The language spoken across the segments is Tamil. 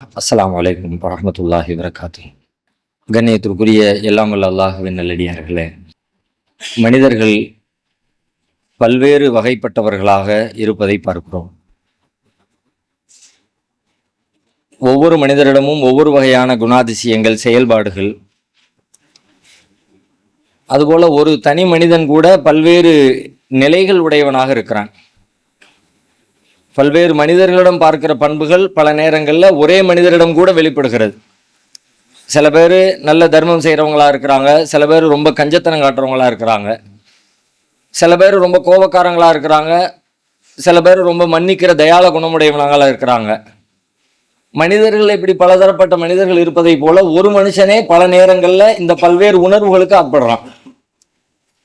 அஸ்லாம் வலைக்கம் வரமத்துல்லாஹி வரகாத்து கண்ணியத்திற்குரிய எல்லாம் வல்ல அல்லாஹுவின் நல்லடியார்களே மனிதர்கள் பல்வேறு வகைப்பட்டவர்களாக இருப்பதை பார்க்கிறோம். ஒவ்வொரு மனிதரிடமும் ஒவ்வொரு வகையான குணாதிசயங்கள் செயல்பாடுகள். அதுபோல் ஒரு தனி மனிதன் கூட பல்வேறு நிலைகள் உடையவனாக இருக்கிறான். பல்வேறு மனிதர்களிடம் பார்க்கிற பண்புகள் பல நேரங்களில் ஒரே மனிதரிடம் கூட வெளிப்படுகிறது. சில பேர் நல்ல தர்மம் செய்கிறவங்களா இருக்கிறாங்க சில பேர் ரொம்ப கஞ்சத்தனம் காட்டுறவங்களா இருக்கிறாங்க சில பேர் ரொம்ப கோபக்காரங்களா இருக்கிறாங்க சில பேர் ரொம்ப மன்னிக்கிற தயால குணமுடையவங்களா இருக்கிறாங்க. மனிதர்கள் இப்படி பலதரப்பட்ட மனிதர்கள் இருப்பதை போல ஒரு மனுஷனே பல நேரங்களில் இந்த பல்வேறு உணர்வுகளுக்கு ஆட்படுறான்.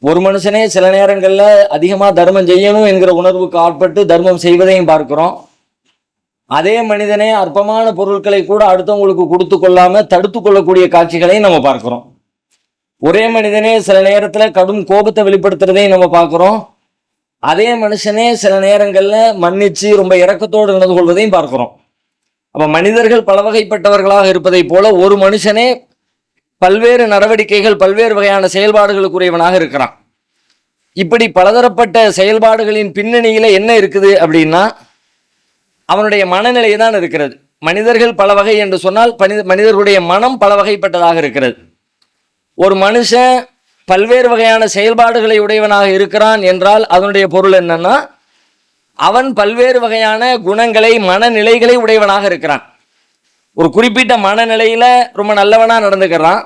ஒரு மனுஷனே சில நேரங்களில் அதிகமாக தர்மம் செய்யணும் என்கிற உணர்வுக்கு ஆட்பட்டு தர்மம் செய்வதையும் பார்க்கிறோம். அதே மனிதனே அற்பமான பொருட்களை கூட அடுத்தவங்களுக்கு கொடுத்து கொள்ளாமல் தடுத்து கொள்ளக்கூடிய காட்சிகளையும் நம்ம பார்க்குறோம். ஒரே மனிதனே சில நேரத்தில் கடும் கோபத்தை வெளிப்படுத்துறதையும் நம்ம பார்க்குறோம். அதே மனுஷனே சில நேரங்களில் மன்னிச்சு ரொம்ப இறக்கத்தோடு நடந்து கொள்வதையும் பார்க்குறோம். அப்போ மனிதர்கள் பல வகைப்பட்டவர்களாக இருப்பதை போல ஒரு மனுஷனே பல்வேறு நடவடிக்கைகள் பல்வேறு வகையான செயல்பாடுகளுக்குரியவனாக இருக்கிறான். இப்படி பலதரப்பட்ட செயல்பாடுகளின் பின்னணியில் என்ன இருக்குது அப்படின்னா அவனுடைய மனநிலை தான் இருக்கிறது. மனிதர்கள் பல வகை என்று சொன்னால் மனித மனிதர்களுடைய மனம் பல வகைப்பட்டதாக இருக்கிறது. ஒரு மனுஷன் பல்வேறு வகையான செயல்பாடுகளை உடையவனாக இருக்கிறான் என்றால் அதனுடைய பொருள் என்னன்னா அவன் பல்வேறு வகையான குணங்களை மனநிலைகளை உடையவனாக இருக்கிறான். ஒரு குறிப்பிட்ட மனநிலையில் ரொம்ப நல்லவனாக நடந்துக்கிறான்.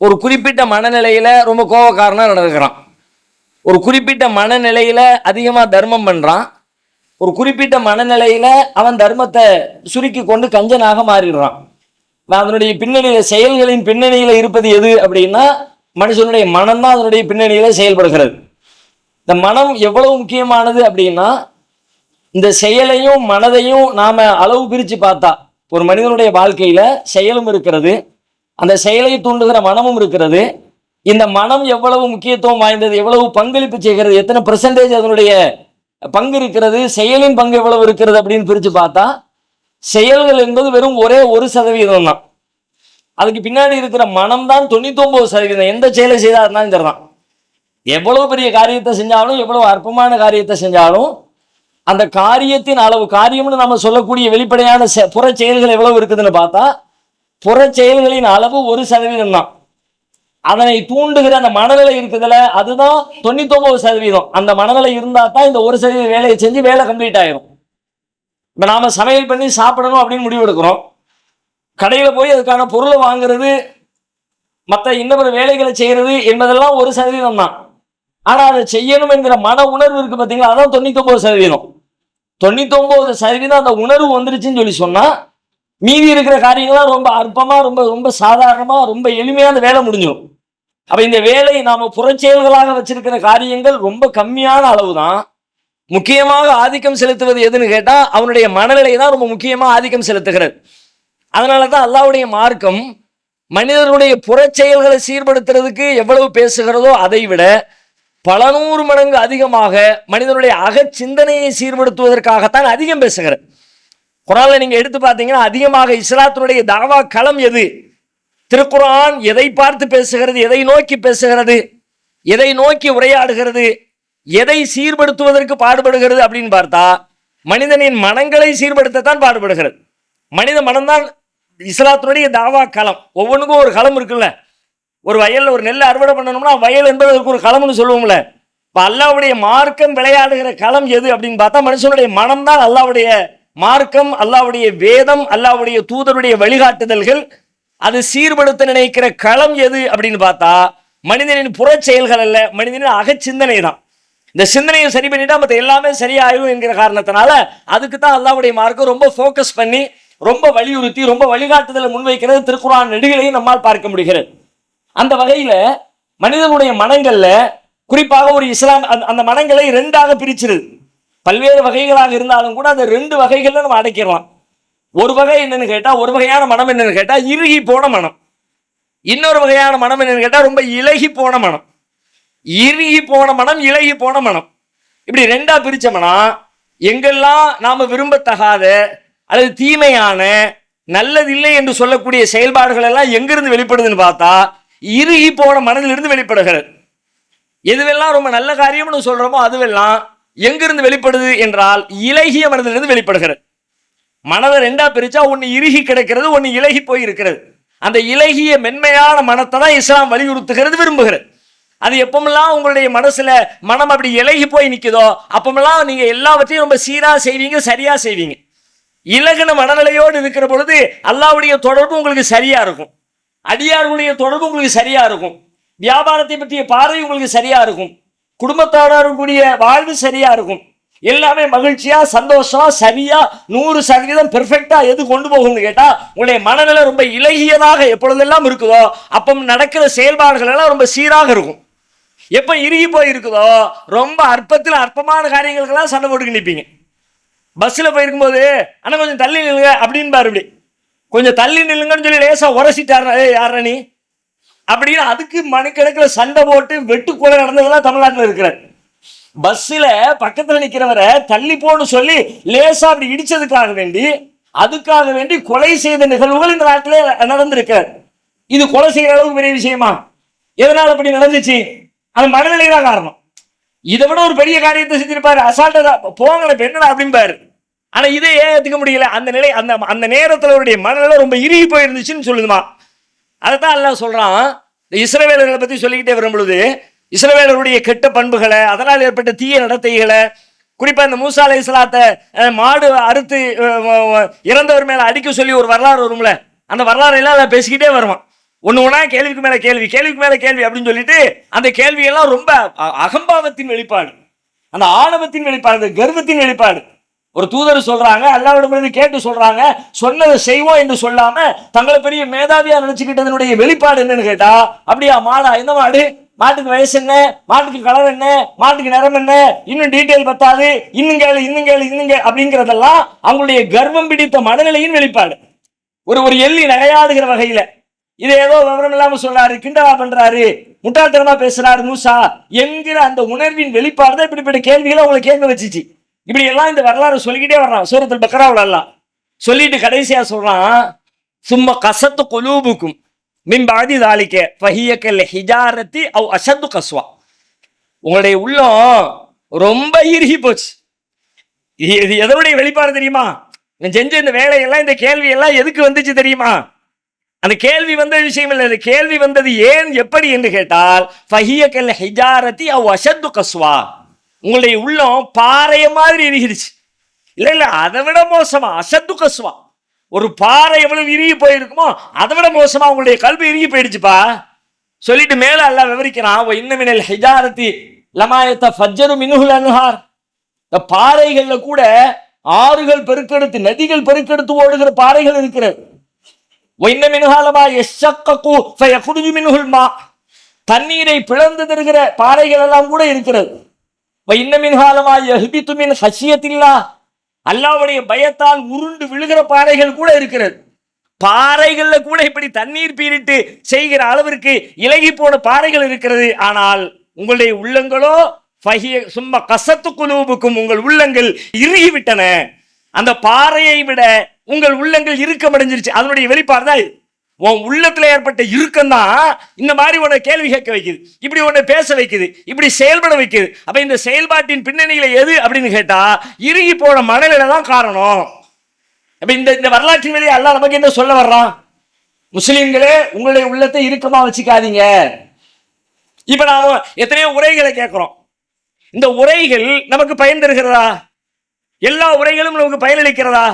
ஒரு குறிப்பிட்ட மனநிலையில் ரொம்ப கோபக்காரனாக நடந்துக்கிறான். ஒரு குறிப்பிட்ட மனநிலையில் அதிகமாக தர்மம் பண்ணுறான் ஒரு குறிப்பிட்ட மனநிலையில் அவன் தர்மத்தை சுருக்கி கொண்டு கஞ்சனாக மாறிடுறான். அதனுடைய பின்னணியில் செயல்களின் பின்னணியில் இருப்பது எது அப்படின்னா மனுஷனுடைய மனம் தான் அதனுடைய பின்னணியில் செயல்படுகிறது. இந்த மனம் எவ்வளவு முக்கியமானது அப்படின்னா இந்த செயலையும் மனதையும் நாம் அளவு பிரித்து பார்த்தா ஒரு மனிதனுடைய வாழ்க்கையில செயலும் இருக்கிறது. அந்த செயலை தூண்டுகிற மனமும் இருக்கிறது. இந்த மனம் எவ்வளவு முக்கியத்துவம் வாய்ந்தது எவ்வளவு பங்களிப்பு செய்கிறது எத்தனை பெர்சன்டேஜ் அதனுடைய பங்கு இருக்கிறது செயலின் பங்கு எவ்வளவு இருக்கிறது அப்படின்னு பிரித்து பார்த்தா செயல்கள் என்பது வெறும் ஒரே ஒரு சதவீதம் தான். அதுக்கு பின்னாடி இருக்கிற மனம் தான் தொண்ணூத்தொன்பது சதவீதம். எந்த செயலை செய்தா இருந்தாலும் சரிதான். எவ்வளவு பெரிய காரியத்தை செஞ்சாலும் எவ்வளவு அற்பமான காரியத்தை செஞ்சாலும் அந்த காரியத்தின் அளவு காரியம்னு நம்ம சொல்லக்கூடிய வெளிப்படையான செ- புற செயல்கள் எவ்வளவு இருக்குதுன்னு பார்த்தா புற செயல்களின் அளவு ஒரு சதவீதம் தான். அதனை தூண்டுகிற அந்த மனநிலை இருக்குதுல அதுதான் தொண்ணூத்தொன்பது சதவீதம். அந்த மனநிலை இருந்தா தான் இந்த ஒரு சதவீத வேலையை செஞ்சு வேலை கம்ப்ளீட் ஆயிரும். இப்போ நாம சமையல் பண்ணி சாப்பிடணும் அப்படின்னு முடிவு எடுக்கிறோம். கடையில் போய் அதுக்கான பொருளை வாங்குறது மற்ற இன்னொரு வேலைகளை செய்யறது என்பதெல்லாம் ஒரு சதவீதம் தான். ஆனால் அதை செய்யணும் என்கிற மன உணர்வு இருக்கு பார்த்தீங்களா? அதான் தொண்ணூத்தொன்பது சதவீதம். தொண்ணூத்தொம்பது சதவீதம் அந்த உணர்வு வந்துருச்சுன்னு சொல்லி சொன்னா மீதி இருக்கிற காரியங்கள்லாம் ரொம்ப அற்பமா ரொம்ப ரொம்ப சாதாரணமா ரொம்ப எளிமையான அந்த வேலை முடிஞ்சிடும் அப்ப இந்த வேலை நாம புறச்செயல்களாக வச்சிருக்கிற காரியங்கள் ரொம்ப கம்மியான அளவு தான் முக்கியமாக ஆதிக்கம் செலுத்துவது எதுன்னு கேட்டா அவனுடைய மனநிலை தான் ரொம்ப முக்கியமா ஆதிக்கம் செலுத்துகிறது. அதனால தான் அல்லாஹ்வுடைய மார்க்கம் மனிதனுடைய புறச்செயல்களை சீர்படுத்துறதுக்கு எவ்வளவு பேசுகிறதோ அதை விட பல நூறு மடங்கு அதிகமாக மனிதனுடைய அகச்சிந்தனையை சீர்படுத்துவதற்காகத்தான் அதிகம் பேசுகிறது குரானில் நீங்கள் எடுத்து பார்த்தீங்கன்னா அதிகமாக இஸ்லாத்தினுடைய தாவா களம் எது? திருக்குரான் எதை பார்த்து பேசுகிறது எதை நோக்கி பேசுகிறது எதை நோக்கி உரையாடுகிறது எதை சீர்படுத்துவதற்கு பாடுபடுகிறது அப்படின்னு பார்த்தா மனிதனின் மனங்களை சீர்படுத்தத்தான் பாடுபடுகிறது. மனித மனம்தான் இஸ்லாத்தினுடைய தாவா களம். ஒவ்வொன்றுக்கும் ஒரு களம் இருக்குல்ல. ஒரு வயலில் ஒரு நெல் அறுவடை பண்ணணும்னா வயல் என்பது அதுக்கு ஒரு களம்னு சொல்லுவோம்ல. இப்போ அல்லாவுடைய மார்க்கம் விளையாடுகிற களம் எது அப்படின்னு பார்த்தா மனுஷனுடைய மனம் தான் அல்லாவுடைய மார்க்கம் அல்லாவுடைய வேதம் அல்லாவுடைய தூதருடைய வழிகாட்டுதல்கள். அது சீர்படுத்த நினைக்கிற களம் எது அப்படின்னு பார்த்தா மனிதனின் புற செயல்கள் அல்ல மனிதனின் அகச்சிந்தனை தான். இந்த சிந்தனையை சரி பண்ணிட்டா மற்ற எல்லாமே சரியாயிரும் என்கிற காரணத்தினால அதுக்கு தான் அல்லாவுடைய மார்க்கம் ரொம்ப ஃபோக்கஸ் பண்ணி ரொம்ப வலியுறுத்தி ரொம்ப வழிகாட்டுதலை முன்வைக்கிறது திருக்குறான் நெடுகளையும் நம்மால் பார்க்க முடிகிறது. அந்த வகையில் மனிதனுடைய மனங்களில் குறிப்பாக ஒரு இஸ்லாம் அந்த- அந்த மனங்களை ரெண்டாக பிரிச்சிருது பல்வேறு வகைகளாக இருந்தாலும் கூட அந்த ரெண்டு வகைகளில் நம்ம அடைக்கிறலாம் ஒரு வகை என்னன்னு கேட்டால் ஒரு வகையான மனம் என்னன்னு கேட்டால் இறுகி போன மனம். இன்னொரு வகையான மனம் என்னன்னு கேட்டால் ரொம்ப இலகி போன மனம். இறுகி போன மனம் இலகி போன மனம். இப்படி ரெண்டா பிரிச்சோம்னா எங்கெல்லாம் நாம் விரும்பத்தகாத அல்லது தீமையான நல்லதில்லை என்று சொல்லக்கூடிய செயல்பாடுகள் எல்லாம் எங்கிருந்து வெளிப்படுதுன்னு பார்த்தா இறுகி போன மனதிலிருந்து வெளிப்படுகிறது. எதுவெல்லாம் ரொம்ப நல்ல காரியம்னு சொல்கிறோமோ அதுவெல்லாம் எங்கிருந்து வெளிப்படுது என்றால் இலகிய மனதிலிருந்து வெளிப்படுகிறது. மனதை ரெண்டா பிரிச்சா ஒன்று இறுகி கிடக்கிறது ஒன்று இலகி போய் இருக்கிறது. அந்த இலகிய மென்மையான மனத்தை தான் இஸ்லாம் வலியுறுத்துகிறது விரும்புகிறது. அது எப்பமெல்லாம் உங்களுடைய மனசுல மனம் அப்படி இலகி போய் நிற்குதோ அப்பமெல்லாம் நீங்க எல்லாவற்றையும் ரொம்ப சீரா செய்வீங்க சரியா செய்வீங்க. இலகுன மனநிலையோடு இருக்கிற பொழுது அல்லாவுடைய தொடர்பு உங்களுக்கு சரியா இருக்கும். அடியார்களுடைய தொடர்பு உங்களுக்கு சரியாக இருக்கும். வியாபாரத்தை பற்றிய பார்வை உங்களுக்கு சரியாக இருக்கும். குடும்பத்தாரர்களுடைய வாழ்வு சரியாக இருக்கும். எல்லாமே மகிழ்ச்சியா சந்தோஷமா சரியா நூறு சதவீதம் பெர்ஃபெக்டா எது கொண்டு போகும்னு கேட்டா உங்களுடைய மனநிலை ரொம்ப இலகியதாக எப்பொழுதெல்லாம் இருக்குதோ அப்போ நடக்கிற செயல்பாடுகள் எல்லாம் ரொம்ப சீராக இருக்கும். எப்போ இறுகி போய் இருக்குதோ ரொம்ப அற்பத்தில் அற்பமான காரியங்களுக்கெல்லாம் சண்டை போட்டுக்கு நிற்பீங்க பஸ்ஸில் போயிருக்கும்போது ஆனால் கொஞ்சம் தள்ளி நில்லுங்க அப்படின்னு பாரு இப்படி கொஞ்சம் தள்ளி நில்லுங்கன்னு சொல்லி லேசா உரசிட்டாரு யார நீ? அப்படின்னு அதுக்கு மணிக்கணக்கில் சண்டை போட்டு வெட்டு கொலை நடந்ததெல்லாம் தமிழ்நாட்டில் இருக்கிறார் பஸ்ஸில் பக்கத்தில் நிற்கிறவரை தள்ளி போன்னு சொல்லி லேசா அப்படி இடிச்சதுக்காக வேண்டி அதுக்காக வேண்டி கொலை செய்த நிகழ்வுகள் இந்த நாட்டிலே நடந்திருக்கிறார் இது கொலை செய்கிற அளவுக்கு பெரிய விஷயமா? எதனால் அப்படி நடந்துச்சு? அது மனநிலை தான் காரணம். இதை விட ஒரு பெரிய காரியத்தை செஞ்சிருப்பாரு. அசால்ட்டா போங்கல பெண்ணடா அப்படிம்பாரு. ஆனா இதை ஏன் முடியல. அந்த நிலை அந்த அந்த நேரத்தில் அவருடைய மனநிலை ரொம்ப இறுகி போயிருந்துச்சுன்னு சொல்லுதுமா. அதைத்தான் எல்லாம் சொல்றான். இந்த இஸ்ரவேலர்களை பத்தி சொல்லிக்கிட்டே வரும் பொழுது இஸ்ரவேலருடைய கெட்ட பண்புகளை அதனால் ஏற்பட்ட தீய நடத்தைகளை குறிப்பாக இந்த மூசா அலை இஸ்லாத்தை மாடு அறுத்து இறந்தவர் மேலே அடிக்க சொல்லி ஒரு வரலாறு வரும்ல. அந்த வரலாறு எல்லாம் அதை பேசிக்கிட்டே வருவான். ஒன்று ஒன்றா கேள்விக்கு மேலே கேள்வி கேள்விக்கு மேலே கேள்வி அப்படின்னு சொல்லிட்டு அந்த கேள்வியெல்லாம் ரொம்ப அ- அகம்பாவத்தின் வெளிப்பாடு. அந்த ஆணவத்தின் வெளிப்பாடு கர்வத்தின் வெளிப்பாடு. ஒரு தூதர் சொல்றாங்க அல்லாவிடமிருந்து கேட்டு சொல்றாங்க சொன்னதை செய்வோம் என்று சொல்லாம தங்களை பெரிய மேதாவியா நினைச்சுக்கிட்டதனுடைய வெளிப்பாடு என்னன்னு கேட்டா அப்படியா மாடா எந்த மாடு? மாட்டுக்கு வயசு என்ன? மாட்டுக்கு கலர் என்ன? மாட்டுக்கு நிறம் என்ன? இன்னும் டீட்டெயில் பத்தாது. இன்னும் கேளு இன்னும் கேளு இன்னும் கேளு அப்படிங்கிறதெல்லாம் அவங்களுடைய கர்வம் பிடித்த மனநிலையின் வெளிப்பாடு. ஒரு ஒரு எள்ளி நகையாடுகிற வகையில. இது ஏதோ விவரம் இல்லாம சொல்றாரு கிண்டலா பண்றாரு முட்டாள்தனமா பேசுறாரு மூசா என்கிற அந்த உணர்வின் வெளிப்பாடு தான் இப்படிப்பட்ட கேள்விகளை அவங்களை கேட்க வச்சுச்சு. இப்படி எல்லாம் இந்த வரலாறு சொல்லிக்கிட்டே வர்றான். சூரத்தில் பக்கராவில் எல்லாம். சொல்லிட்டு கடைசியா சொல்றான் சும்மா கசத்து கொலூபுக்கும் மின் பாதி தாளிக்க ஃபஹியக்கல் ஹிஜாரத்தி அவ் அசத்து கஸ்வா. உங்களுடைய உள்ளம் ரொம்ப இறுகி போச்சு. இது இது எதனுடைய வெளிப்பாடு தெரியுமா? நான் செஞ்ச இந்த வேலையெல்லாம் இந்த கேள்வி எல்லாம் எதுக்கு வந்துச்சு தெரியுமா? அந்த கேள்வி வந்த விஷயம் இல்லை. அந்த கேள்வி வந்தது ஏன் எப்படி என்று கேட்டால் ஃபஹியக்கல் ஹிஜாரத்தி அவ் அசத்து கஸ்வா. உங்களுடைய உள்ளம் பாறைய மாதிரி எரிகிடுச்சு இல்லை இல்லை அதை விட மோசமா அசத்து கசுவா. ஒரு பாறை எவ்வளவு இறுகி போயிருக்குமோ அதை விட மோசமா உங்களுடைய கல்வி இறுகி போயிடுச்சுப்பா. சொல்லிட்டு மேல எல்லாம் விவரிக்கிறான் "வ மினல் ஹிஜாரத்தி லமாயத்த ஃபஜ்ஜரு மின்ஹுல் அனுஹார். இந்த பாறைகள்ல கூட ஆறுகள் பெருக்கெடுத்து நதிகள் பெருக்கெடுத்து ஓடுகிற பாறைகள் இருக்கிறது. ஒன்ன மினுகாலமா எஷக்ககு ஃபயகுருஜு மின்ஹுல் தண்ணீரை பிளந்து தருகிற பாறைகள் எல்லாம் கூட இருக்கிறது. இன்னமின் மின்ஹாலமா யஹ்பித்து மின் அல்லாவுடைய பயத்தால் உருண்டு விழுகிற பாறைகள் கூட இருக்கிறது. பாறைகள்ல கூட இப்படி தண்ணீர் பீரிட்டு செய்கிற அளவிற்கு இலகி போன பாறைகள் இருக்கிறது. ஆனால் உங்களுடைய உள்ளங்களோ சும்மா கசத்து குழுவுக்கும் உங்கள் உள்ளங்கள் இறுகிவிட்டன. அந்த பாறையை விட உங்கள் உள்ளங்கள் இறுக்கமடைஞ்சிருச்சு. அதனுடைய வெளிப்பாடு தான் இது. உன் உள்ளத்தில் ஏற்பட்ட இறுக்கம் தான் இந்த மாதிரி உன்னை கேள்வி கேட்க வைக்குது. இப்படி உன்னை பேச வைக்குது. இப்படி செயல்பட வைக்குது. அப்போ இந்த செயல்பாட்டின் பின்னணியில் எது அப்படின்னு கேட்டால் இறுகி போன மனநிலை தான் காரணம். அப்போ இந்த இந்த வரலாற்றின் வழியை அல்லாஹ் நமக்கு என்ன சொல்ல வர்றான்? முஸ்லீம்களே உங்களுடைய உள்ளத்தை இறுக்கமாக வச்சுக்காதீங்க. இப்போ நான் எத்தனையோ உரைகளை கேட்குறோம். இந்த உரைகள் நமக்கு பயன் தருகிறதா? எல்லா உரைகளும் நமக்கு பயனளிக்கிறதா?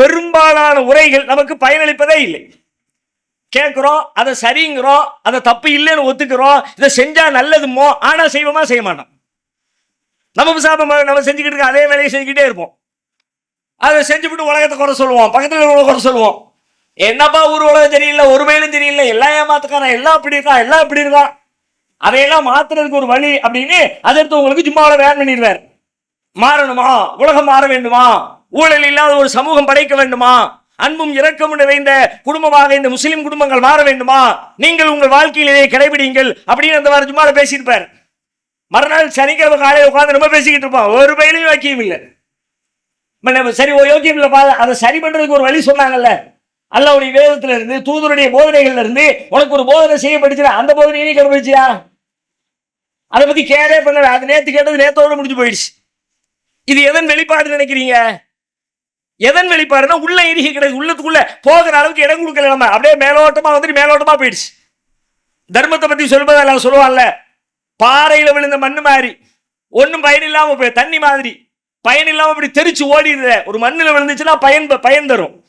பெரும்பாலான உரைகள் நமக்கு பயனளிப்பதே இல்லை. கேட்குறோம் அதை சரிங்கிறோம் அதை தப்பு இல்லைன்னு ஒத்துக்கிறோம் இதை செஞ்சால் நல்லதுமோ ஆனால் செய்வோமா செய்ய மாட்டோம் நம்ம சாப்ப நம்ம செஞ்சுக்கிட்டு இருக்க அதே வேலையை செஞ்சுக்கிட்டே இருப்போம். அதை செஞ்சுவிட்டு உலகத்தை குறை சொல்லுவோம் பக்கத்தில் இருக்கிறவங்க குறை சொல்லுவோம். என்னப்பா ஒரு உலகம் தெரியல ஒரு வயலும் தெரியல எல்லாம் ஏமாத்துக்காரன் எல்லாம் இப்படி இருக்கான் எல்லாம் இப்படி இருக்கான். அதையெல்லாம் மாத்துறதுக்கு ஒரு வழி அப்படின்னு அதை எடுத்து உங்களுக்கு ஜும்மாவில் வேன் பண்ணிடுவார். மாறணுமா? உலகம் மாற வேண்டுமா? ஊழல் இல்லாத ஒரு சமூகம் படைக்க வேண்டுமா? அன்பும் இரக்கமும் நிறைந்த குடும்பமாக இந்த முஸ்லிம் குடும்பங்கள் மாற வேண்டுமா? நீங்கள் உங்கள் வாழ்க்கையிலேயே கடைபிடிங்கள் அப்படின்னு அந்த வாரம் சும்மா பேசியிருப்பார். மறுநாள் சனிக்கிழமை காலையில் உட்காந்து ரொம்ப பேசிக்கிட்டு இருப்பான் ஒரு பயிலையும் வாக்கியம் இல்லை. சரி ஓ யோக்கியம் இல்லைப்பா அதை சரி பண்ணுறதுக்கு ஒரு வழி சொன்னாங்கல்ல. அல்லாவுடைய வேதத்துல இருந்து தூதருடைய போதனைகள்ல இருந்து உனக்கு ஒரு போதனை செய்யப்பட்டுச்சுனா அந்த போதனை நீ கண்டுபிடிச்சியா அதை பத்தி கேரே பண்ணல அது நேத்து கேட்டது நேத்தோடு முடிஞ்சு போயிடுச்சு. இது எதன் வெளிப்பாடு நினைக்கிறீங்க? எதன் வெளிப்பாடுனா உள்ள இறுகி கிடையாது உள்ளத்துக்குள்ள போகிற அளவுக்கு இடம் கொடுக்கல நம்ம. அப்படியே மேலோட்டமா வந்துட்டு மேலோட்டமா போயிடுச்சு. தர்மத்தை பத்தி சொல்வதெல்லாம் சொல்லுவான்ல பாறையில விழுந்த மண் மாதிரி. ஒன்றும் பயன் இல்லாம போய் தண்ணி மாதிரி. பயன் இல்லாம இப்படி தெரிச்சு ஓடிடுற. ஒரு மண்ணில் விழுந்துச்சுன்னா பயன் பயன் தரும்.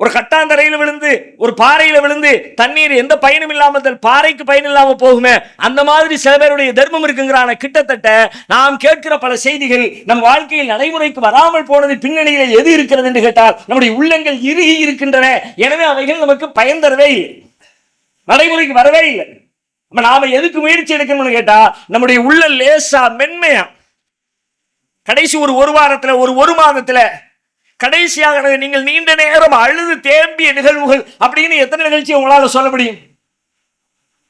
ஒரு கட்டாந்தரையில விழுந்து ஒரு பாறையில விழுந்து தண்ணீர் எந்த பயனும் இல்லாமல் பாறைக்கு பயன் இல்லாமல் போகுமே. அந்த மாதிரி சில பேருடைய தர்மம் இருக்குங்கிறான கிட்டத்தட்ட நாம் கேட்கிற பல செய்திகள் நம் வாழ்க்கையில் நடைமுறைக்கு வராமல் போனது பின்னணியில் எது இருக்கிறது என்று கேட்டால் நம்முடைய உள்ளங்கள் இறுகி இருக்கின்றன. எனவே அவைகள் நமக்கு பயன் தரவே இல்லை. நடைமுறைக்கு வரவே இல்லை. நம்ம நாம எதுக்கு முயற்சி எடுக்கணும்னு கேட்டா நம்முடைய உள்ள லேசா மென்மையா. கடைசி ஒரு ஒரு வாரத்துல ஒரு ஒரு மாதத்துல கடைசியாக நீங்கள் நீண்ட நேரம் அழுது தேம்பிய நிகழ்வுகள் அப்படின்னு எத்தனை நிகழ்ச்சி உங்களால் சொல்ல முடியும்?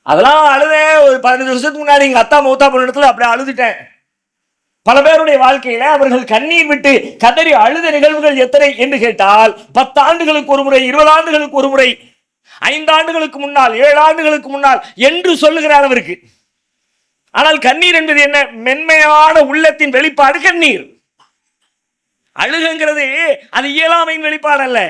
அதெல்லாம் அழுதேன் ஒரு பதினஞ்சு வருஷத்துக்கு முன்னாடி எங்கள் அத்தா மூத்தா போன இடத்துல அப்படி அழுதுட்டேன். பல பேருடைய வாழ்க்கையில அவர்கள் கண்ணீர் விட்டு கதறி அழுத நிகழ்வுகள் எத்தனை என்று கேட்டால் பத்து ஆண்டுகளுக்கு ஒரு முறை இருபது ஆண்டுகளுக்கு ஒரு முறை ஐந்து ஆண்டுகளுக்கு முன்னால் ஏழு ஆண்டுகளுக்கு முன்னால் என்று சொல்லுகிற அளவிற்கு ஆனால் கண்ணீர் என்பது என்ன? மென்மையான உள்ளத்தின் வெளிப்பாடு கண்ணீர். அழுகுங்கிறது அது இயலாமையின் வெளிப்பாடு அல்ல.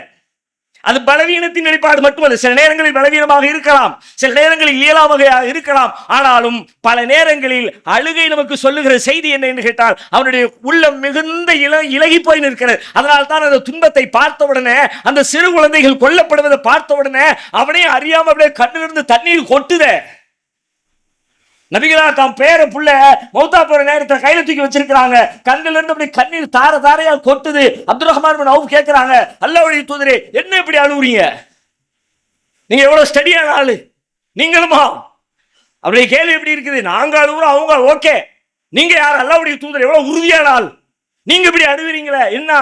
அது பலவீனத்தின் வெளிப்பாடு மட்டுமல்ல சில நேரங்களில் பலவீனமாக இருக்கலாம் சில நேரங்களில் இயலாமாக இருக்கலாம். ஆனாலும் பல நேரங்களில் அழுகை நமக்கு சொல்லுகிற செய்தி என்ன என்று கேட்டால் அவனுடைய உள்ளம் மிகுந்த இல இலகி போய் நிற்கிறது. அதனால் தான் அந்த துன்பத்தை பார்த்தவுடனே அந்த சிறு குழந்தைகள் கொல்லப்படுவதை பார்த்தவுடனே அவனே அறியாம அப்படியே கண்ணிலிருந்து தண்ணீர் கொட்டுத. நபிகளா தாம் பேர புள்ள மௌத்தா போற நேரத்தை கையில தூக்கி வச்சிருக்கிறாங்க. கண்ணில இருந்து அப்படி கண்ணீர் தார தாரையா கொட்டுது. அப்துல் ரஹ்மான் பின் அவுப் கேட்கிறாங்க அல்லாஹ்வுடைய தூதரே என்ன இப்படி அழுவுறீங்க? நீங்க எவ்வளவு ஸ்டடியான ஆளு. நீங்களுமா? அப்படி கேள்வி எப்படி இருக்குது? நாங்க அழுகுறோம் அவங்க ஓகே. நீங்க யார்? அல்லாஹ்வுடைய தூதர் எவ்வளவு உறுதியான ஆள். நீங்க இப்படி அழுவுறீங்களே என்ன?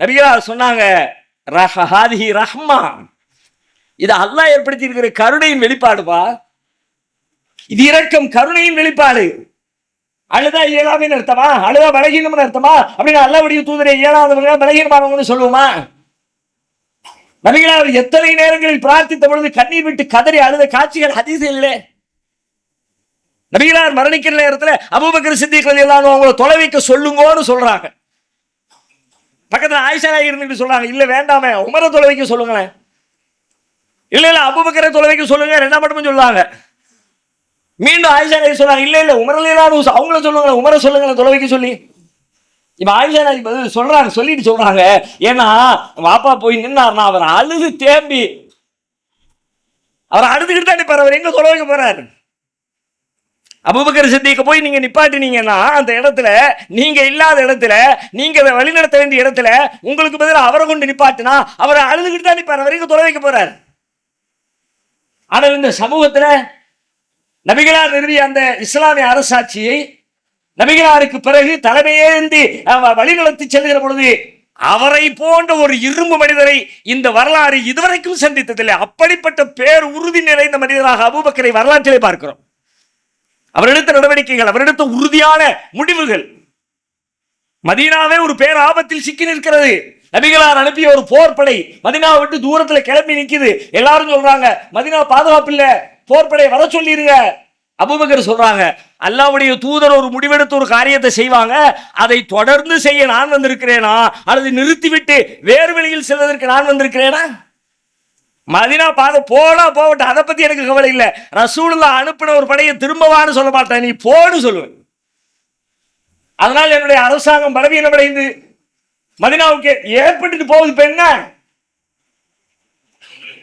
நபிகளா சொன்னாங்க ரஹ ஹாதிஹி ரஹ்மா. இது அல்லாஹ் ஏற்படுத்தி இருக்கிற கருணையின் வெளிப்பாடுப்பா. இது இரக்கம் கருணையின் வெளிப்பாடு. அழுதா இயலாமைன்னு அர்த்தமா அழுதா பலகீனம்னு அர்த்தமா அப்படின்னு அல்லாவுடைய தூதரை இயலாதவங்க பலகீனமானவங்கன்னு சொல்லுவோமா? நபிகளார் எத்தனை நேரங்களில் பிரார்த்தித்த பொழுது கண்ணீர் விட்டு கதறி அழுத காட்சிகள் அதிகம் இல்லை. நபிகளார் மரணிக்கிற நேரத்தில் அபூபக்கர் சித்திகள் எல்லாம் அவங்கள தொலை வைக்க சொல்லுங்கன்னு சொல்றாங்க. பக்கத்தில் ஆயிஷா நாயகி இருந்துட்டு சொல்றாங்க. இல்லை வேண்டாமே உமரை தொலை வைக்க சொல்லுங்களேன். இல்லை இல்லை அபூபக்கரை தொலை வைக்க சொல்லுங்க ரெண்டாம் மட்டும் சொல்லுவாங்க. மீண்டும் ஆயிஷா நாயகி இல்லை இல்லை இல்ல உமரலாம் அவங்கள சொல்லுவாங்களே உமரை சொல்லுங்க தொலைவைக்க சொல்லி. இப்போ ஆயிஷா நாயகி பதில் சொல்றாங்க சொல்லிட்டு சொல்கிறாங்க ஏன்னா வாப்பா போய் நின்னார்னா அவர் அழுது தேம்பி அவர் அழுதுகிட்டு தான் நிற்பார் அவர் எங்கே தொலை வைக்க அபுபக்கர் சித்திக்கு போய் நீங்கள் நிப்பாட்டினீங்கன்னா அந்த இடத்துல நீங்கள் இல்லாத இடத்துல நீங்கள் அதை வழிநடத்த வேண்டிய இடத்துல உங்களுக்கு பதிலாக அவரை கொண்டு நிப்பாட்டினா அவரை அழுதுகிட்டு தான் நிற்பார் அவர் எங்கே தொலை வைக்க ஆனால் இந்த சமூகத்தில் நபிகளார் நிறுவிய அந்த இஸ்லாமிய அரசாட்சியை நபிகளாருக்கு பிறகு தலைமையேந்தி வழிநடத்தி செல்கிற பொழுது அவரை போன்ற ஒரு இரும்பு மனிதரை இந்த வரலாறு இதுவரைக்கும் சந்தித்ததில்லை. அப்படிப்பட்ட பேர் உறுதி நிறைந்த மனிதராக அபூபக்கரை வரலாற்றிலே பார்க்கிறோம். அவர் எடுத்த நடவடிக்கைகள் அவர் எடுத்த உறுதியான முடிவுகள். மதீனாவே ஒரு பேர் ஆபத்தில் சிக்கி நிற்கிறது. நபிகளார் அனுப்பிய ஒரு போர்ப்படை மதினாவை விட்டு தூரத்தில் கிளம்பி நிற்குது எல்லாரும் சொல்றாங்க மதினா பாதுகாப்பு இல்லை போர்ப்படை வர சொல்லிருங்க. அபுபக்கர் சொல்றாங்க அல்லாவுடைய தூதர் ஒரு முடிவெடுத்து ஒரு காரியத்தை செய்வாங்க. அதை தொடர்ந்து செய்ய நான் வந்திருக்கிறேனா? அல்லது நிறுத்திவிட்டு வேறு வழியில் செல்வதற்கு நான் வந்திருக்கிறேனா? மதினா பாத போனா போகட்டும். அதை பத்தி எனக்கு கவலை இல்லை. ரசூலுல்லா அனுப்பின ஒரு படையை திரும்பவான்னு சொல்ல மாட்டேன். நீ போன்னு சொல்லுவேன் அதனால் என்னுடைய அரசாங்கம் பலவீனமடைந்து மதினாவுக்கு ஏற்பட்டுட்டு போகுது. இப்ப என்ன?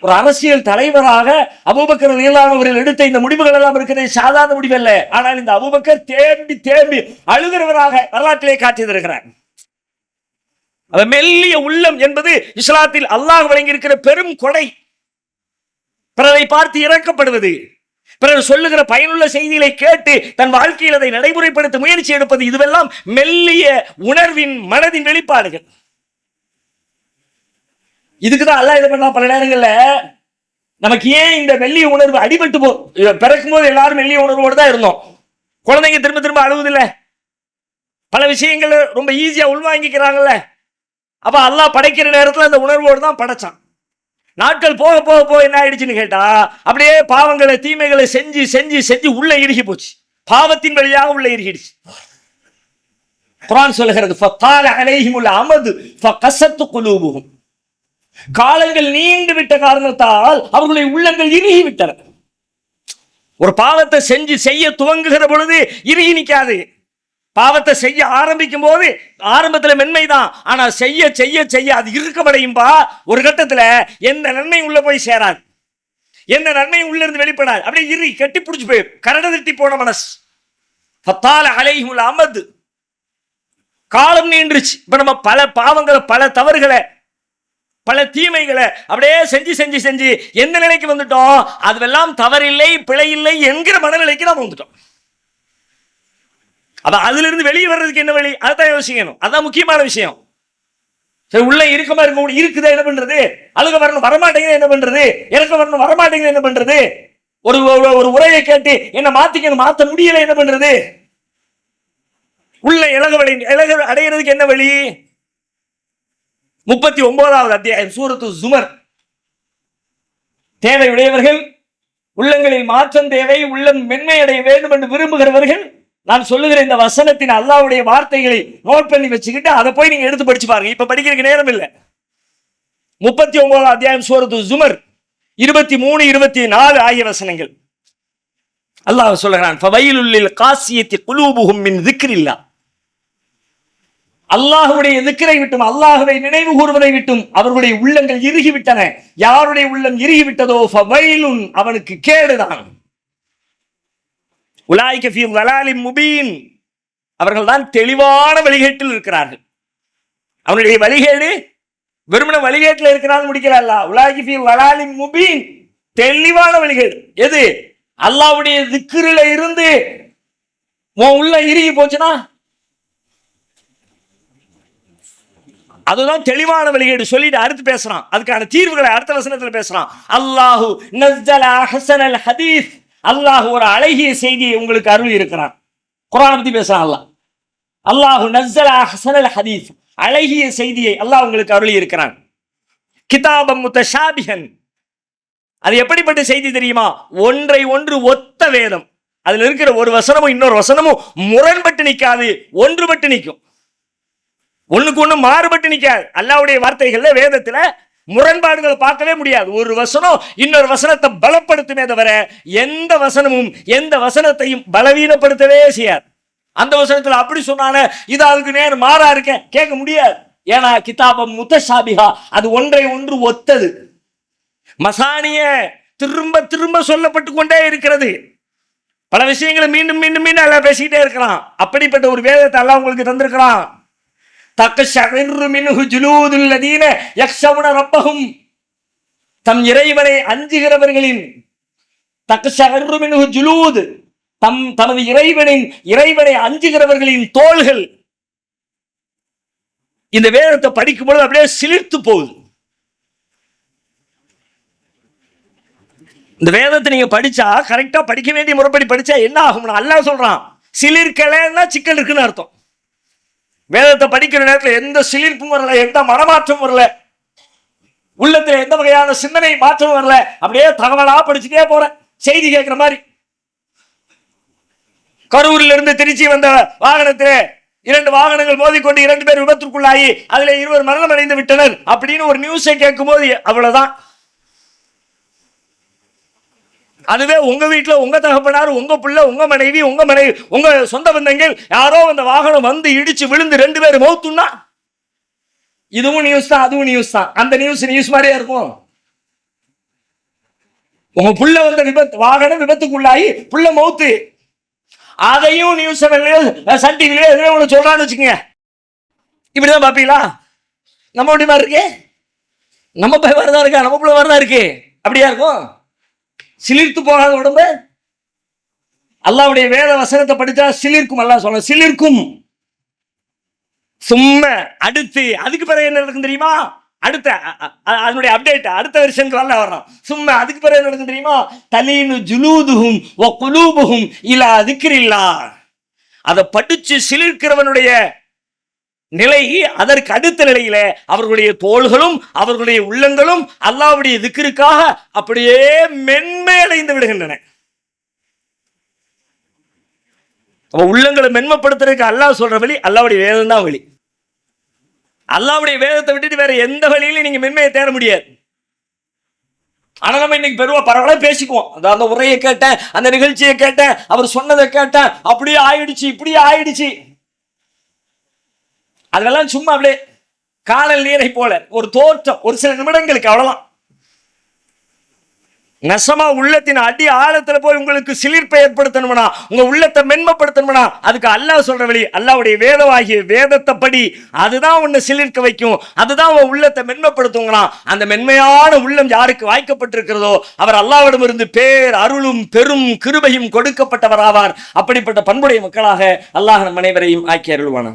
ஒரு அரசியல் தலைவராக அபூபக்கர் ரலியல்லாஹு அவர்கள் எடுத்த இந்த முடிவுகள் எல்லாம் இருக்கிறது சாதாரண முடிவல்ல. ஆனால் இந்த அபூபக்கர் தேம்பி தேம்பி அழுகிறவராக வரலாற்றிலே காட்டியிருக்கிறார் அவர் மெல்லிய உள்ளம் என்பது இஸ்லாத்தில் அல்லாஹ் வழங்கியிருக்கிற பெரும் கொடை. பிறரை பார்த்து இறக்கப்படுவது பிறர் சொல்லுகிற பயனுள்ள செய்திகளை கேட்டு தன் வாழ்க்கையில் அதை நடைமுறைப்படுத்த முயற்சி எடுப்பது இதுவெல்லாம் மெல்லிய உணர்வின் மனதின் வெளிப்பாடுகள். இதுக்கு தான் அல்லாஹ் இதை பண்ணலாம் பல நேரங்களில் நமக்கு ஏன் இந்த மெல்லிய உணர்வு அடிபட்டு போ பிறக்கும் போது எல்லாரும் மெல்லிய உணர்வோடு தான் இருந்தோம். குழந்தைங்க திரும்ப திரும்ப அழுவுதில்ல. பல விஷயங்கள் ரொம்ப ஈஸியாக உள்வாங்கிக்கிறாங்கல்ல. அப்போ அல்லாஹ் படைக்கிற நேரத்தில் அந்த உணர்வோடு தான் படைச்சான். நாட்கள் போக போக போக என்ன ஆயிடுச்சுன்னு கேட்டா அப்படியே பாவங்களை தீமைகளை செஞ்சு செஞ்சு செஞ்சு உள்ள இறுகி போச்சு. பாவத்தின் வழியாக உள்ள இறுகிடுச்சு. குரான் சொல்லுகிறது அமது ஃபகஸத்து குலூபுஹும். காலங்கள் நீண்டு விட்ட காரணத்தால் அவர்களுடைய உள்ளங்கள் இறுகி விட்டன ஒரு பாவத்தை செஞ்சு செய்ய துவங்குகிற பொழுது இறுகி நிற்காது. பாவத்தை செய்ய ஆரம்பிக்கும் போது ஆரம்பத்துல மென்மைதான். ஆனா செய்ய செய்ய செய்ய அது இறுக்கமடையும்பா? ஒரு கட்டத்துல எந்த நன்மை உள்ள போய் சேராது. எந்த நன்மை உள்ள இருந்து வெளிப்படாது. அப்படியே இறுகி கட்டி பிடிச்சி போயிடும் கரட தட்டி போன மனசு. பத்தால அலைஹிமுல் அமது. காலம் நீண்டுருச்சு. இப்ப நம்ம பல பாவங்களை பல தவறுகளை பல தீமைகளை அப்படியே செஞ்சு செஞ்சு செஞ்சு எந்த நிலைக்கு வந்துட்டோம்? அதுவெல்லாம் தவறில்லை பிழையில்லை என்கிற மனநிலைக்கு நம்ம வந்துட்டோம். அப்ப அதுல இருந்து வெளியே வர்றதுக்கு என்ன வழி? அதான் யோசிக்கணும். அதான் முக்கியமான விஷயம். சரி உள்ள இருக்கமா இருக்க முடியும் இருக்குதா என்ன பண்றது? அழுக வரணும் வரமாட்டேங்குது என்ன பண்றது? இறக்க வரணும் வரமாட்டேங்குது என்ன பண்றது? ஒரு ஒரு- ஒரு உரையை கேட்டு என்ன மாத்திக்கணும் மாத்த முடியல என்ன பண்றது? உள்ள இலக வழி இலக அடையிறதுக்கு என்ன வழி? முப்பத்தி ஒன்பதாவது அத்தியாயம் சூரத்து சுமர். தேவையுடையவர்கள் உள்ளங்களில் மாற்றம் தேவை உள்ளம் மென்மையடைய வேண்டும் என்று விரும்புகிறவர்கள் நான் சொல்லுகிற இந்த வசனத்தின் அல்லாவுடைய வார்த்தைகளை நோட் பண்ணி வச்சுக்கிட்டு அதை போய் நீங்க எடுத்து படிச்சு பாருங்க. இப்ப படிக்கிறதுக்கு நேரம் இல்லை. முப்பத்தி ஒன்பதாம் அத்தியாயம் சூரத்து சுமர் இருபத்தி மூணு இருபத்தி நாலு ஆகிய வசனங்கள். அல்லாஹ் சொல்லுகிறான் காசியத்தை காசியத்தி மின் திக்ரில்லா. அல்லாஹுடைய திக்கரை விட்டும் அல்லாஹுவை நினைவு கூறுவதை விட்டும் அவர்களுடைய உள்ளங்கள் இறுகி விட்டன யாருடைய உள்ளம் இறுகி விட்டதோ ஃபவைலுன் அவனுக்கு கேடுதான். உலாய்க ஃபீ வலாலின் முபீன். அவர்கள் தான் தெளிவான வழிகேட்டில் இருக்கிறார்கள். அவனுடைய வழிகேடு வெறுமன வழிகேட்டில் இருக்கிறான்னு முடிக்கிறாள்? உலாய்கி ஃபீ வலாலின் முபீன். தெளிவான வழிகேடு. எது? அல்லாஹ்வுடைய திக்கிரில இருந்து உன் உள்ள இறுகி போச்சுன்னா அதுதான் தெளிவான வழிகேடு சொல்லிட்டு அடுத்து பேசுறான். அதுக்கான தீர்வுகளை அடுத்த வசனத்துல பேசுறான். அல்லாஹு நஸ்ஸல அல் ஹதீஸ். அல்லாஹ் ஒரு அழகிய செய்தியை உங்களுக்கு அருள் இருக்கிறான். குரான் பத்தி பேசுறான் அல்லாஹ். அல்லாஹு நஸ்ஸல அல் ஹதீஸ். அழகிய செய்தியை அல்லாஹ் உங்களுக்கு அருளி இருக்கிறான். கிதாபம் முத்தஷாபிஹன். அது எப்படிப்பட்ட செய்தி தெரியுமா? ஒன்றை ஒன்று ஒத்த வேதம். அதுல இருக்கிற ஒரு வசனமும் இன்னொரு வசனமும் முரண்பட்டு நிற்காது ஒன்றுபட்டு நிற்கும் ஒண்ணுக்கு ஒண்ணு மாறுபட்டு நிற்காது அல்லாவுடைய வார்த்தைகள்ல வேதத்துல முரண்பாடுகளை பார்க்கவே முடியாது. ஒரு வசனம் இன்னொரு வசனத்தை பலப்படுத்துமே தவிர எந்த வசனமும் எந்த வசனத்தையும் பலவீனப்படுத்தவே செய்யாது. அந்த வசனத்துல அப்படி சொன்னானே இது அதுக்கு நேர் மாறா இருக்கேன் கேட்க முடியாது. ஏன்னா கிதாபம் முத்தசாபிகா அது ஒன்றை ஒன்று ஒத்தது. மசானிய திரும்ப திரும்ப சொல்லப்பட்டு கொண்டே இருக்கிறது. பல விஷயங்களை மீண்டும் மீண்டும் மீண்டும் எல்லாம் பேசிக்கிட்டே இருக்கிறான் அப்படிப்பட்ட ஒரு வேதத்தை எல்லாம் உங்களுக்கு தந்திருக்கிறான். தம் இறைவனை அஞ்சுகிறவர்களின் ஜுலூது தம் தமது இறைவனின் இறைவனை அஞ்சுகிறவர்களின் தோள்கள். இந்த வேதத்தை படிக்கும் பொழுது அப்படியே சிலிர்த்து போகுது. இந்த வேதத்தை நீங்க படிச்சா கரெக்டா படிக்க வேண்டிய முறைப்படி படிச்சா என்ன ஆகும்னா அல்லாஹ் சொல்றான். சிலிர்க்கலைன்னா சிக்கல் இருக்குன்னு அர்த்தம். வேதத்தை படிக்கிற நேரத்தில் எந்த சிலிர்ப்பும் வரல எந்த மனமாற்றம் வரல. உள்ளத்தில் எந்த வகையான சிந்தனை மாற்றம் வரல. அப்படியே தகவலா படிச்சுட்டே போறேன். செய்தி கேட்கிற மாதிரி. கரூரில் இருந்து திருச்சி வந்த வாகனத்தில் இரண்டு வாகனங்கள் மோதிக்கொண்டு இரண்டு பேர் விபத்திற்குள்ளாகி அதில் இருவர் மரணம் அடைந்து விட்டனர். அப்படின்னு ஒரு நியூஸை கேட்கும் போது அவ்வளவுதான். அதுவே உங்க வீட்டில் உங்க தகப்பனார் உங்க பிள்ளை உங்க மனைவி உங்க மனைவி உங்க சொந்த பந்தங்கள் யாரோ அந்த வாகனம் வந்து இடிச்சு விழுந்து ரெண்டு பேரும் மௌத்துன்னா இதுவும் நியூஸ் தான் அதுவும் நியூஸ் தான். அந்த நியூஸ் நியூஸ் மாதிரியே இருக்கும். உங்க புள்ள வந்த விபத்து வாகனம் விபத்துக்குள்ளாகி புள்ள மௌத்து அதையும் நியூஸ் சன் டிவில எதுவும் ஒன்று சொல்றான்னு வச்சுக்கோங்க. இப்படிதான் பாப்பீங்களா? நம்ம அப்படி மாதிரி இருக்கே? நம்ம போய் வரதா இருக்கா? நம்ம புள்ள வரதா இருக்கு? அப்படியா இருக்கும்? சிலிர்த்து போகாத உடம்பு. அல்லாவுடைய வேத வசனத்தை படித்தா சிலிர்க்கும் அல்லாஹ் சொல்ல சிலிர்க்கும். சும்மா அடுத்து அதுக்கு பிறகு என்ன நடக்கும் தெரியுமா? அடுத்த அ- அதனுடைய அப்டேட் அடுத்த வருஷன் வரல வர்றோம் சும்மா அதுக்கு பிறகு என்ன நடக்கும் தெரியுமா? தலீனு ஜுலூதுகும் ஒ குலூபுகும் இல்லா திக்ரில்லா அதை படிச்சு சிலிர்க்கிறவனுடைய நிலை அதற்கு அடுத்த நிலையில அவர்களுடைய தோள்களும் அவர்களுடைய உள்ளங்களும் அல்லாவுடைய திக்கிற்காக அப்படியே மென்மையடைந்து விடுகின்றன. அப்ப உள்ளங்களை மென்மைப்படுத்துறதுக்கு அல்லாஹ் சொல்ற வழி அல்லாவுடைய வேதம் தான் வழி. அல்லாவுடைய வேதத்தை விட்டுட்டு வேற எந்த வழியிலும் நீங்க மென்மையை தேட முடியாது. ஆனா நம்ம இன்னைக்கு பெருவா பரவாயில்ல பேசிக்குவோம். அந்த உரையை கேட்டேன் அந்த நிகழ்ச்சியை கேட்டேன் அவர் சொன்னதை கேட்டேன் அப்படியே ஆயிடுச்சு இப்படியே ஆயிடுச்சு. அதெல்லாம் சும்மா அப்படியே காணல் நீரை போல ஒரு தோற்றம் ஒரு சில நிமிடங்களுக்கு அவ்வளவுதான். நெசமா உள்ளத்தின் அடி ஆழத்துல போய் உங்களுக்கு சிலிர்ப்பை ஏற்படுத்தணும்னா உங்க உள்ளத்தை மென்மைப்படுத்தணும்னா அதுக்கு அல்லாஹ் சொல்ற வழி அல்லாவுடைய வேதமாகிய வேதத்தை படி அதுதான் உன்னை சிலிர்க்க வைக்கும் அதுதான் உன் உள்ளத்தை மென்மைப்படுத்துங்களா அந்த மென்மையான உள்ளம் யாருக்கு வாய்க்கப்பட்டிருக்கிறதோ அவர் அல்லாஹ்விடமிருந்து பேர் அருளும் பெரும் கிருபையும் கொடுக்கப்பட்டவராவார். அப்படிப்பட்ட பண்புடைய மக்களாக அல்லாஹ் நம் அனைவரையும் ஆக்கி அருள்வானான்